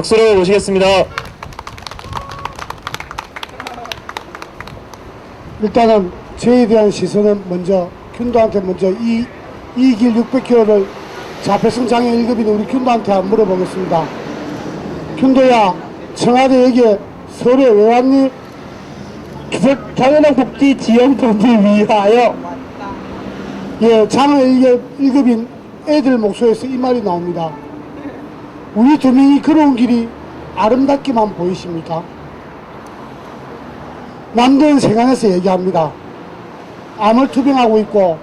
박수로 모시겠습니다. 일단은 저에 대한 시선은 먼저 균도한테 먼저 이, 이 길 600km를 자폐성 장애 1급인 우리 균도한테 한번 물어보겠습니다. 균도야, 청와대 여기에 서울에 왜 왔니? 장애인복지 지원 분들 위하여 예, 장애 1급인 애들 목소리에서 이 말이 나옵니다. 우리 두 명이 걸어온 길이 아름답기만 보이십니까? 남도는 세간에서 얘기합니다. 암을 투병하고 있고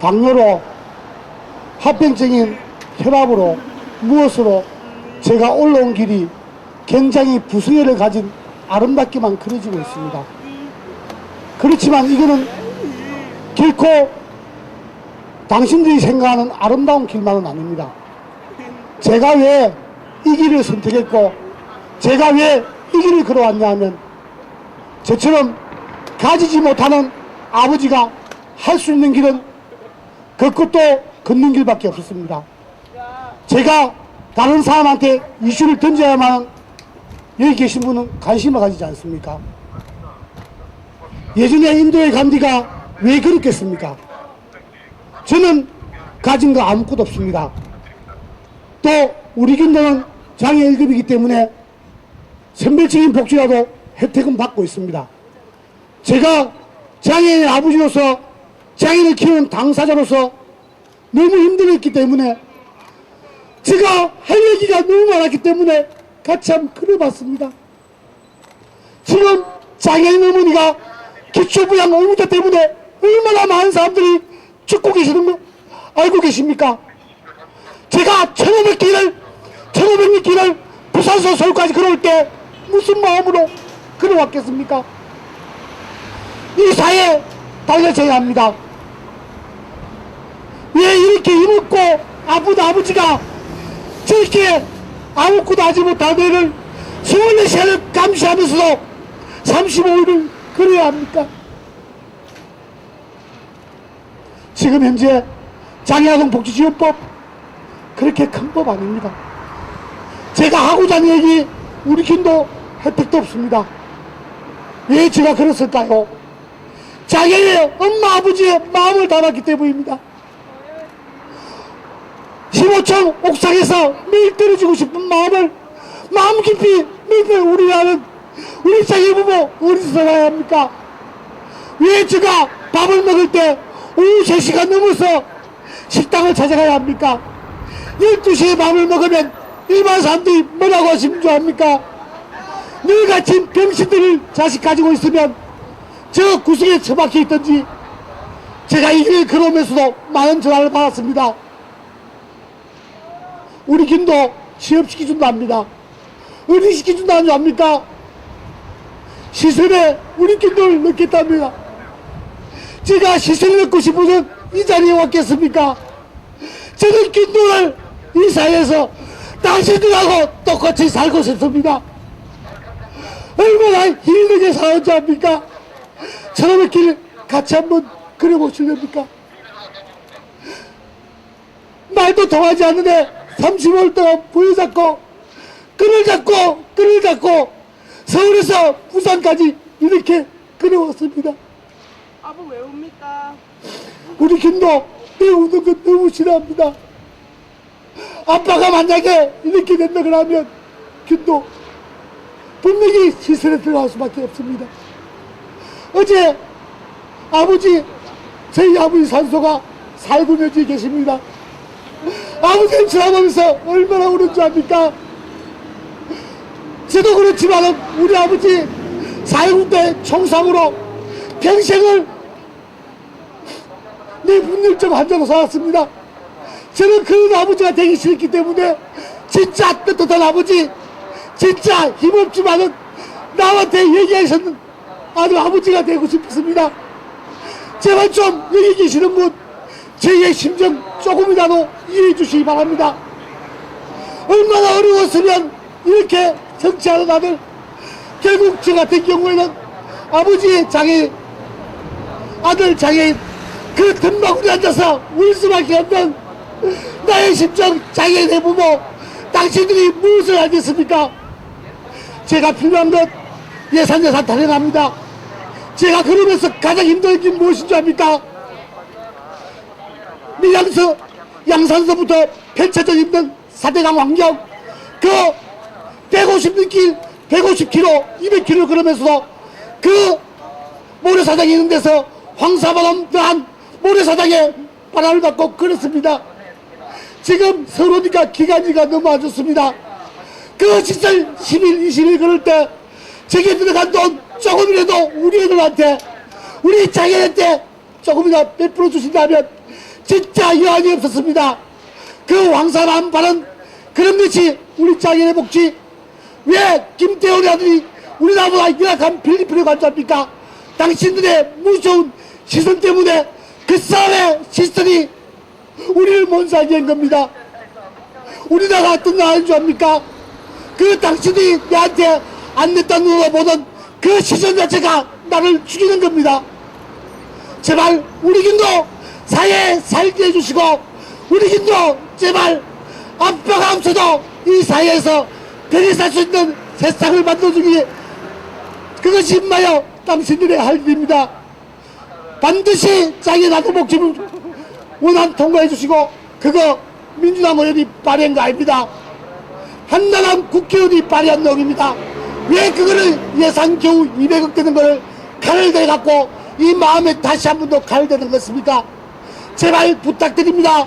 당뇨로 합병증인 혈압으로 무엇으로 제가 올라온 길이 굉장히 부승혈을 가진 아름답게만 그려지고 있습니다. 그렇지만 이거는 결코 당신들이 생각하는 아름다운 길만은 아닙니다. 제가 왜 이 길을 선택했고 제가 왜 이 길을 걸어왔냐 하면 저처럼 가지지 못하는 아버지가 할 수 있는 길은 걷고 또 걷는 길밖에 없었습니다. 제가 다른 사람한테 이슈를 던져야만 여기 계신 분은 관심을 가지지 않습니까? 예전에 인도의 간디가 왜 그렇겠습니까? 저는 가진 거 아무것도 없습니다. 또 우리 군대는 장애 1급이기 때문에 선별적인 복지라도 혜택은 받고 있습니다. 제가 장애인의 아버지로서 장애인을 키우는 당사자로서 너무 힘들었기 때문에 제가 할 얘기가 너무 많았기 때문에 같이 한번 그려봤습니다. 지금 장애인 어머니가 기초부양 의무자 때문에 얼마나 많은 사람들이 죽고 계시는 거 알고 계십니까? 제가 1500 길을 1500 길을 부산서 서울까지 걸어올 때 무슨 마음으로 걸어왔겠습니까? 이 사회에 달려져야 합니다. 왜 이렇게 힘없고 아픈 아버지가 저렇게 아무것도 하지 못한 애를 24시간을 감시하면서도 35일을 걸어야 합니까? 지금 현재 장애아동 복지지원법 그렇게 큰 법 아닙니다. 제가 하고자 하는 얘기 우리 김도 혜택도 없습니다. 왜 제가 그랬을까요? 장애의 엄마 아버지의 마음을 담았기 때문입니다. 15층 옥상에서 매일 떨어지고 싶은 마음을 마음 깊이 매일 우리라는 우리 장애 부모 어디서 살아야 합니까? 왜 제가 밥을 먹을 때 오후 3시간 넘어서 식당을 찾아가야 합니까? 12시에 밥을 먹으면 일반 사람들이 뭐라고 좋아합니까? 너같이 병신들을 자식 가지고 있으면 저 구석에 처박혀 있든지 제가 이 길을 걸으면서도 많은 전화를 받았습니다. 우리 김도 취업시켜준다 합니다. 어디 시켜준다는 줄 압니까? 시설에 우리 김도를 넣겠답니다. 제가 시설을 넣고 싶어서 이 자리에 왔겠습니까? 저는 김도를 이 사회에서 당신들하고 똑같이 살고 싶습니다. 얼마나 힘들게 살았지 합니까? 저놈의 길 같이 한번 그려보실렵니까? 말도 통하지 않는데 30월 동안 부여잡고 끈을 잡고 끈을 잡고 서울에서 부산까지 이렇게 그려왔습니다. 아버 왜 옵니까? 우리 김도 배우는 거 너무 싫어합니다. 아빠가 만약에 이렇게 된다 그러면 김도 분명히 시설에 들어갈 수밖에 없습니다. 어제 아버지 저희 아버지 산소가 살구며지 계십니다. 아버지를 지나보면서 얼마나 우는 줄 압니까? 저도 그렇지만 우리 아버지 사회군대 총상으로 평생을 내 분열증 환자로 살았습니다. 저는 그런 아버지가 되기 싫기 때문에 진짜 떳떳한 아버지, 진짜 힘없지만은 나한테 얘기하셨는 아들 아버지가 되고 싶습니다. 제발 좀 여기 계시는 분, 저희의 심정 조금이라도 이해해 주시기 바랍니다. 얼마나 어려웠으면 이렇게 정치하는 아들, 결국 저 같은 경우에는 아버지의 장애, 아들 장애인, 그 덤바구니 앉아서 울 수밖에 없는 나의 심정 장애인의 부모, 당신들이 무엇을 알겠습니까? 제가 필요한 것 예산 예산 타령합니다. 제가 그러면서 가장 힘든 게 무엇인 줄 압니까? 밀양서 양산서부터 펼쳐져 있는 사대강 환경 그 150는 길 150km 200km 걸으면서도 그 모래사장이 있는 데서 황사바람 더한 모래사장에 바람을 받고 걸었습니다. 지금 서로니까 기간지가 너무 안 좋습니다. 그 시절 10일, 20일 그럴 때 저기 들어간 돈 조금이라도 우리 애들한테 우리 자기한테 조금이나 베풀어 주신다면 진짜 여한이 없었습니다. 그 황사람 발언 그런 것이 우리 자기의 복지 왜 김태훈이 아들이 우리나라보다 열악한 필리핀에 간주합니까? 당신들의 무서운 시선 때문에 그 싸움의 시선이 우리를 못 살게 한 겁니다. 우리나라가 어떤 나라인 줄 압니까? 그 당신이 내한테 안 냈다는 눈으로 보는 그 시선 자체가 나를 죽이는 겁니다. 제발 우리 김도 사회에 살게 해주시고 우리 김도 제발 아빠가 없어도 이 사회에서 편히 살수 있는 세상을 만들어주기 그것이 임마여 당신들의 할 일입니다. 반드시 자기 나도 목숨을 원안 통과해 주시고 그거 민주당 의원이 발의한 거 아닙니다. 한나라한 국회의원이 발의한 놈입니다. 왜 그거를 예산 겨우 200억 되는 거를 칼을 대갖고 이 마음에 다시 한 번 더 칼을 대는 것입니까? 제발 부탁드립니다.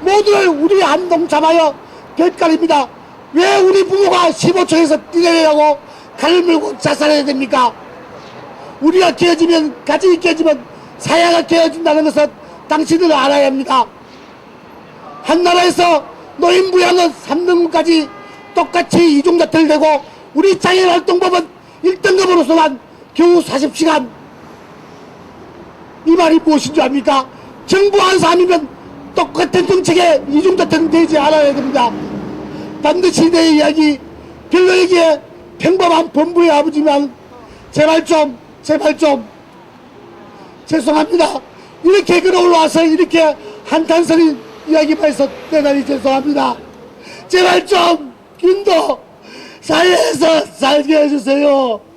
모두를 우리 한동 잡아요. 별깔입니다. 왜 우리 부모가 15초에서 뛰내려고 칼을 물고 자살해야 됩니까? 우리가 깨어지면 가정이 깨지면 사회가 깨어진다는 것은 당신들은 알아야 합니다. 한나라에서 노인 부양은 3등급까지 똑같이 이중자태를 내고 우리 장애활동법은 1등급으로서만 겨우 40시간 이 말이 무엇인 줄 압니까? 정부 한 사람이면 똑같은 정책에 이중자태는 되지 않아야 됩니다. 반드시 내 이야기 별로 얘기에 평범한 본부의 아버지만 제발 좀 제발 좀 죄송합니다. 이렇게 끌어올라와서 이렇게 한탄소리 이야기만 해서 대단히 죄송합니다. 제발 좀 균도 사회에서 살게 해주세요.